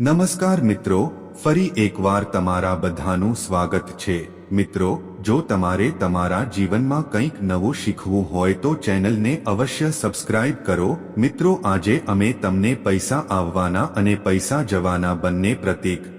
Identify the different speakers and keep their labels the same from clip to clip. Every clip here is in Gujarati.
Speaker 1: નમસ્કાર મિત્રો, ફરી એકવાર તમારા બધાનું સ્વાગત છે. મિત્રો, જો તમારે તમારા જીવનમાં કંઈક નવું શીખવું હોય તો ચેનલને અવશ્ય સબસ્ક્રાઇબ કરો. મિત્રો, આજે અમે તમને પૈસા આવવાના અને પૈસા જવાના બંને પ્રતીક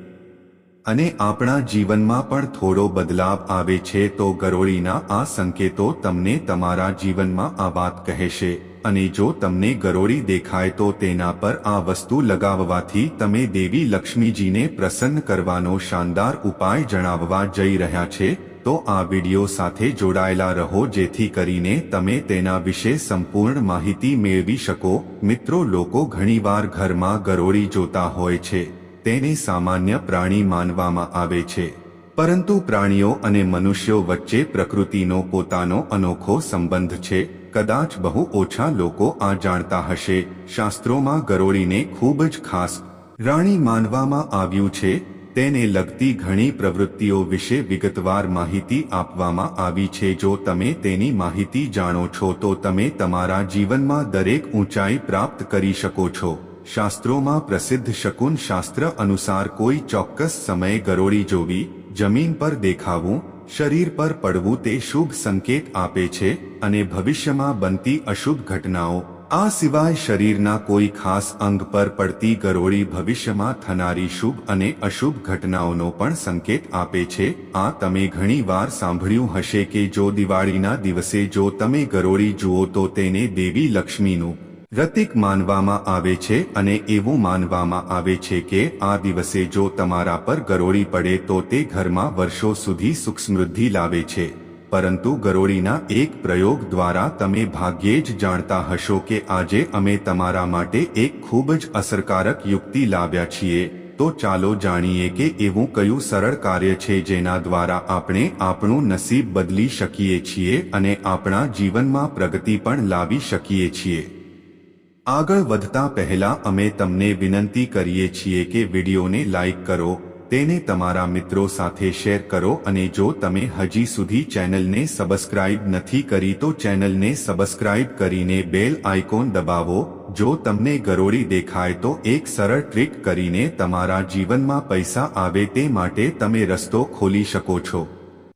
Speaker 1: અને આપણા જીવનમાં પણ થોડો બદલાવ આવે છે તો ગરોળીના આ સંકેતો તમને તમારા જીવનમાં આ વાત કહેશે. અને જો તમને ગરોળી દેખાય તો તેના પર આ વસ્તુ લગાવવાથી તમે દેવી લક્ષ્મીજીને પ્રસન્ન કરવાનો શાનદાર ઉપાય જણાવવા જઈ રહ્યા છે, તો આ વિડિયો સાથે જોડાયેલા રહો જેથી કરીને તમે તેના વિશે સંપૂર્ણ માહિતી મેળવી શકો. મિત્રો, લોકો ઘણીવાર ઘરમાં ગરોળી જોતા હોય છે. તેને સામાન્ય પ્રાણી માનવામાં આવે છે. પરંતુ પ્રાણીઓ અને મનુષ્યો વચ્ચે પ્રકૃતિનો પોતાનો અનોખો સંબંધ છે. કદાચ બહુ ઓછા લોકો આ જાણતા હશે. શાસ્ત્રોમાં ગરોળીને ખૂબ જ ખાસ રાણી માનવામાં આવ્યું છે. તેને લગતી ઘણી પ્રવૃત્તિઓ વિશે વિગતવાર માહિતી આપવામાં આવી છે. જો તમે તેની માહિતી જાણો છો તો તમે તમારા જીવનમાં દરેક ઊંચાઈ પ્રાપ્ત કરી શકો છો. શાસ્ત્રોમાં પ્રસિદ્ધ શકુન શાસ્ત્ર અનુસાર કોઈ ચોક્કસ સમયે ગરોળી જોવી, જમીન પર દેખાવું, શરીર પર પડવું તે શુભ સંકેત આપે છે અને ભવિષ્યમાં બનતી અશુભ ઘટનાઓ, આ સિવાય શરીરના કોઈ ખાસ અંગ પર પડતી ગરોળી ભવિષ્યમાં થનારી શુભ અને અશુભ ઘટનાઓનો પણ સંકેત આપે છે. આ તમે ઘણી વાર સાંભળ્યું હશે કે જો દિવાળીના દિવસે જો તમે ગરોળી જુઓ તો તેને દેવી લક્ષ્મીનું પ્રતિક માનવામાં આવે છે અને એવું માનવામાં આવે છે કે આ દિવસે જો તમારા પર ગરોળી પડે તો તે ઘરમાં વર્ષો સુધી સુખ સમૃદ્ધિ લાવે છે. પરંતુ ગરોળીના એક પ્રયોગ દ્વારા તમે ભાગ્યે જ જાણતા હશો કે આજે અમે તમારા માટે એક ખૂબ જ અસરકારક યુક્તિ લાવ્યા છીએ. તો ચાલો જાણીએ કે એવું કયું સરળ કાર્ય છે જેના દ્વારા આપણે આપણું નસીબ બદલી શકીએ છીએ અને આપણા જીવનમાં પ્રગતિ પણ લાવી શકીએ છીએ. આગળ વધતા પહેલા અમે તમને વિનંતી કરીએ છીએ કે વિડીયોને લાઇક કરો, તેને તમારા મિત્રો સાથે શેર કરો અને જો તમે હજી સુધી ચેનલને સબસ્ક્રાઇબ નથી કરી તો ચેનલને સબસ્ક્રાઇબ કરીને બેલ આઇકોન દબાવો, જો તમને ગરોળી દેખાય તો એક સરળ ટ્રીક કરીને તમારા જીવનમાં પૈસા આવે તે માટે તમે રસ્તો ખોલી શકો છો.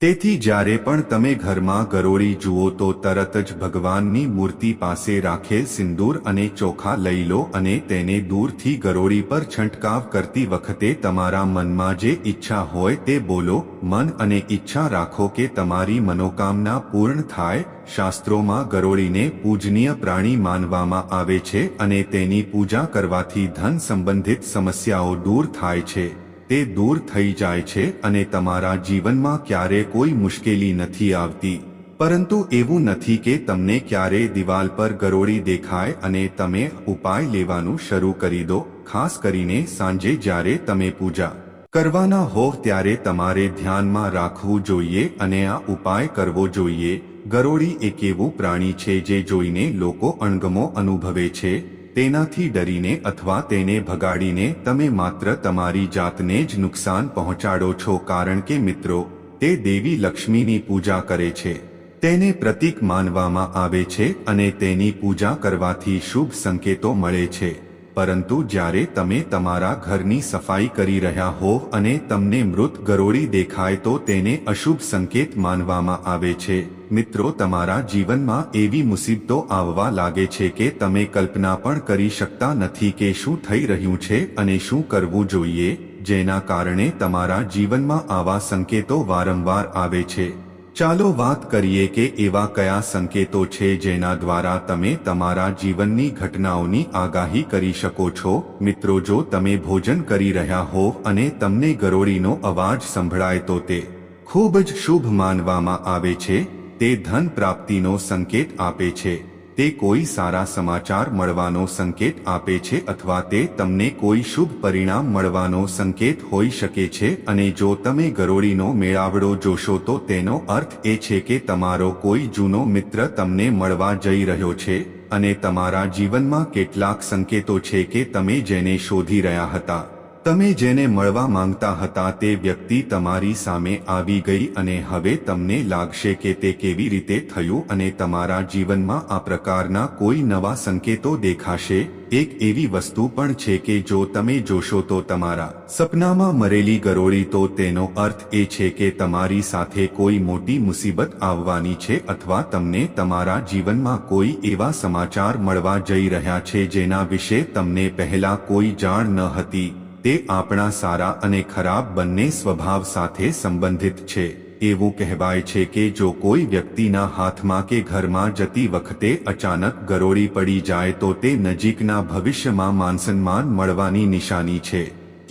Speaker 1: તેથી જ્યારે પણ તમે ઘરમાં ગરોળી જુઓ તો તરત જ ભગવાનની મૂર્તિ પાસે રાખેલ સિંદૂર અને ચોખા લઈ લો અને તેને દૂરથી ગરોળી પર છંટકાવ કરતી વખતે તમારા મનમાં જે ઈચ્છા હોય તે બોલો, મન અને ઈચ્છા રાખો કે તમારી મનોકામના પૂર્ણ થાય, શાસ્ત્રોમાં ગરોળીને પૂજનીય પ્રાણી માનવામાં આવે છે અને તેની પૂજા કરવાથી ધન સંબંધિત સમસ્યાઓ દૂર થાય છે. તે દૂર થઈ જાય છે અને તમારા જીવનમાં ક્યારે કોઈ મુશ્કેલી નથી આવતી. પરંતુ એવું નથી કે તમને ક્યારે દિવાલ પર ગરોળી દેખાય અને તમે ઉપાય લેવાનું શરૂ કરી દો, ખાસ કરીને સાંજે જ્યારે તમે પૂજા કરવાના હોવ ત્યારે તમારે ધ્યાનમાં રાખવું જોઈએ અને આ ઉપાય કરવો જોઈએ. ગરોળી એક એવું પ્રાણી છે જે જોઈને લોકો અણગમો અનુભવે છે. તેનાથી ડરીને અથવા તેને ભગાડીને તમે માત્ર તમારી જાતને જ નુકસાન પહોંચાડો છો કારણ કે મિત્રો, તે દેવી લક્ષ્મીની પૂજા કરે છે. તેને પ્રતીક માનવામાં આવે છે અને તેની પૂજા કરવાથી શુભ સંકેતો મળે છે. પરંતુ જ્યારે તમે તમારા ઘરની સફાઈ કરી રહ્યા હો અને તમને મૃત ગરોળી દેખાય તો તેને અશુભ સંકેત માનવામાં આવે છે. મિત્રો, તમારા જીવનમાં એવી મુસીબતો આવવા લાગે છે કે તમે કલ્પના પણ કરી શકતા નથી કે શું થઈ રહ્યું છે અને શું કરવું જોઈએ, જેના કારણે તમારા જીવનમાં આવા સંકેતો વારંવાર આવે છે. ચાલો વાત કરીએ કે એવા કયા સંકેતો છે જેના દ્વારા તમે તમારા જીવનની ઘટનાઓની આગાહી કરી શકો છો? મિત્રો, જો તમે ભોજન કરી રહ્યા હો અને તમને ગરોળીનો અવાજ સંભળાય તો તે ખૂબ જ શુભ માનવામાં આવે છે. તે ધન પ્રાપ્તિનો સંકેત આપે છે. તે કોઈ સારા સમાચાર મળવાનો સંકેત આપે છે અથવા તે તમને કોઈ શુભ પરિણામ મળવાનો સંકેત હોઈ શકે છે અને જો તમે ગરોળીનો મેળાવડો જોશો તો તેનો અર્થ એ છે કે તમારો કોઈ જૂનો મિત્ર તમને મળવા જઈ રહ્યો છે અને તમારા જીવનમાં કેટલાક સંકેતો છે કે તમે જેને શોધી રહ્યા હતા. તમે જેને મળવા માંગતા હતા તે વ્યક્તિ તમારી સામે આવી ગઈ અને હવે તમને લાગશે કે તે કેવી રીતે થયું અને તમારા જીવનમાં આ પ્રકારના કોઈ નવા સંકેતો દેખાશે? એક એવી વસ્તુ પણ છે કે જો તમે જોશો તો તમારા સપનામાં મરેલી ગરોળી તો તેનો અર્થ એ છે કે તમારી સાથે કોઈ મોટી મુસીબત આવવાની છે અથવા તમને તમારા જીવનમાં કોઈ એવા સમાચાર મળવા જઈ રહ્યા છે જેના વિશે તમને પહેલા કોઈ જાણ ન હતી. તે આપણા સારા અને ખરાબ બંને સ્વભાવ સાથે સંબંધિત છે. એવું કહેવાય છે કે જો કોઈ વ્યક્તિના હાથમાં કે ઘરમાં જતી વખતે અચાનક ગરોળી પડી જાય તો તે નજીકના ભવિષ્યમાં માનસન્માન મળવાની નિશાની છે.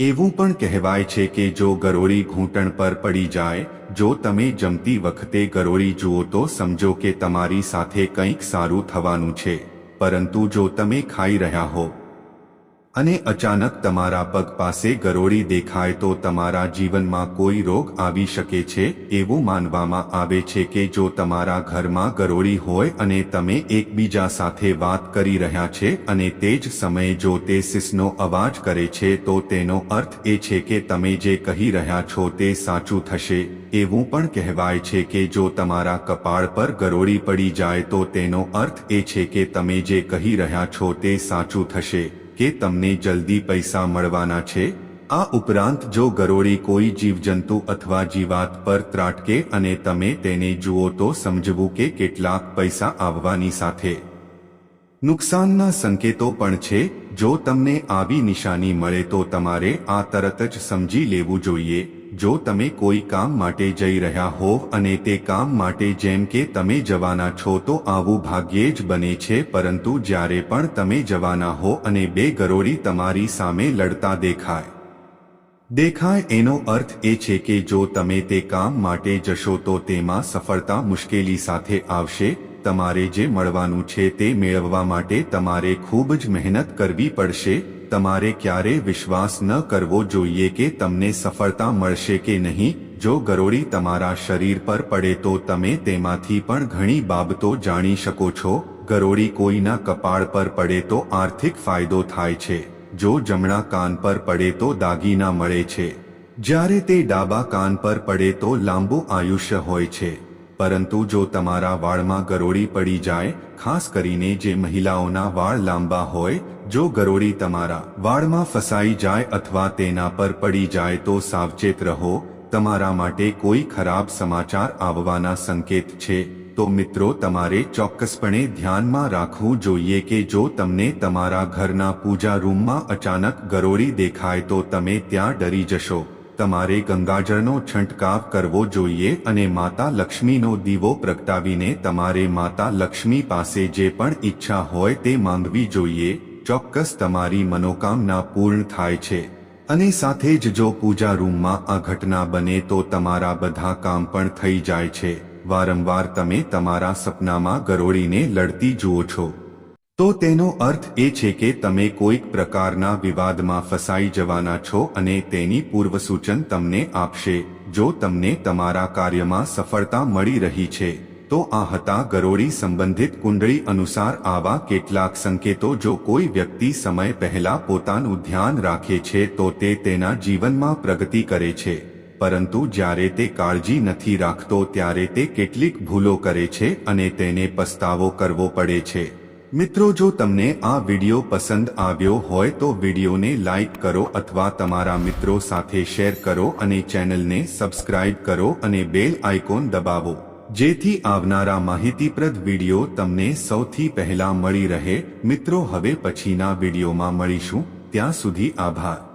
Speaker 1: એવું પણ કહેવાય છે કે જો ગરોળી ઘૂંટણ પર પડી જાય, જો તમે જમતી વખતે ગરોળી જુઓ તો સમજો કે તમારી સાથે કંઈક સારું થવાનું છે. પરંતુ જો તમે ખાઈ રહ્યા હો અને અચાનક તમારા પગ પાસે ગરોળી દેખાય તો તમારા જીવનમાં કોઈ રોગ આવી શકે છે, એવું માનવામાં આવે છે કે જો તમારા ઘરમાં ગરોળી હોય અને તમે એકબીજા સાથે વાત કરી રહ્યા છે અને તે જ સમયે જો તે સિસનો અવાજ કરે છે તો તેનો અર્થ એ છે કે તમે જે કહી રહ્યા છો તે સાચું થશે, એવું પણ કહેવાય છે કે જો તમારા કપાળ પર ગરોળી પડી જાય તો તેનો અર્થ એ છે કે તમે જે કહી રહ્યા છો તે સાચું થશે. કે તમને જલ્દી પૈસા મળવાના છે? આ ઉપરાંત જો ગરોળી કોઈ જીવજંતુ અથવા જીવાત પર ત્રાટકે અને તમે તેને જુઓ તો સમજવું કે કેટલાક પૈસા આવવાની સાથે. નુકસાનના સંકેતો પણ છે. જો તમને આવી નિશાની મળે તો તમારે આ તરત જ સમજી લેવું જોઈએ. જો તમે કોઈ કામ માટે જઈ રહ્યા હોવ અને તે કામ માટે જેમ કે તમે જવાના છો તો આવું ભાગ્યે જ બને છે, પરંતુ જ્યારે પણ તમે જવાના હો અને બે ગરોળી તમારી સામે લડતા દેખાય. દેખાય એનો અર્થ એ છે કે જો તમે તે કામ માટે જશો તો તેમાં સફળતા મુશ્કેલી સાથે આવશે, તમારે જે મળવાનું છે તે મેળવવા માટે તમારે ખૂબ જ મહેનત કરવી પડશે તમારે ક્યારે વિશ્વાસ ન કરવો જોઈએ કે તમને સફળતા મળશે કે નહીં? જો ગરોળી તમારા શરીર પર પડે તો તમે તેમાંથી પણ ઘણી બાબતો જાણી શકો છો. ગરોળી કોઈના કપાળ પર પડે તો આર્થિક ફાયદો થાય છે. જો જમણા કાન પર પડે તો દાગીના મળે છે. જ્યારે તે ડાબા કાન પર પડે તો લાંબુ આયુષ્ય હોય છે. પરંતુ જો તમારા વાળમાં ગરોળી પડી જાય, ખાસ કરીને જે મહિલાઓના વાળ લાંબા હોય જો ગરોળી તમારા વાળમાં ફસાઈ જાય અથવા તેના પર પડી જાય તો સાવચેત રહો, તમારા માટે કોઈ ખરાબ સમાચાર આવવાના સંકેત છે, તો મિત્રો તમારે ચોક્કસપણે ધ્યાનમાં રાખવું જોઈએ કે જો તમને તમારા ઘરના પૂજા રૂમમાં અચાનક ગરોળી દેખાય તો તમે ત્યાં ડરી જશો. તમારે ગંગાજળનો છંટકાવ કરવો જોઈએ અને માતા લક્ષ્મીનો દીવો પ્રગટાવીને તમારે માતા લક્ષ્મી પાસે જે પણ ઈચ્છા હોય તે માંગવી જોઈએ ચોક્કસ તમારી મનોકામના પૂર્ણ થાય છે. અને સાથે જ જો પૂજા રૂમમાં આ ઘટના બને તો તમારા બધા કામ પણ થઈ જાય છે. વારંવાર તમે તમારા સપનામાં ગરોળીને લડતી જુઓ છો. તો તેનો અર્થ એ છે કે તમે કોઈક પ્રકારના વિવાદમાં ફસાઈ જવાના છો અને તેની પૂર્વસૂચન તમને આપશે, જો તમને તમારા કાર્યમાં સફળતા મળી રહી છે. તો આ હતા ગરોળી સંબંધિત કુંડળી અનુસાર આવા કેટલાક સંકેતો જો કોઈ વ્યક્તિ સમય પહેલા પોતાનું ધ્યાન રાખે છે તો તે તેના જીવનમાં પ્રગતિ કરે છે. પરંતુ જ્યારે તે કાળજી નથી રાખતો ત્યારે તે કેટલીક ભૂલો કરે છે અને તેને પસ્તાવો કરવો પડે છે. મિત્રો, જો તમને આ વિડિયો પસંદ આવ્યો હોય તો વિડિયોને લાઇક કરો અથવા તમારા મિત્રો સાથે શેર કરો અને ચેનલને સબસ્ક્રાઇબ કરો અને બેલ આઇકોન દબાવો. જેથી આવનારા માહિતીપ્રદ વીડિયો તમને સૌથી પહેલા મળી રહે. મિત્રો, હવે પછીના વિડીયોમાં મળીશું. ત્યાં સુધી આભાર.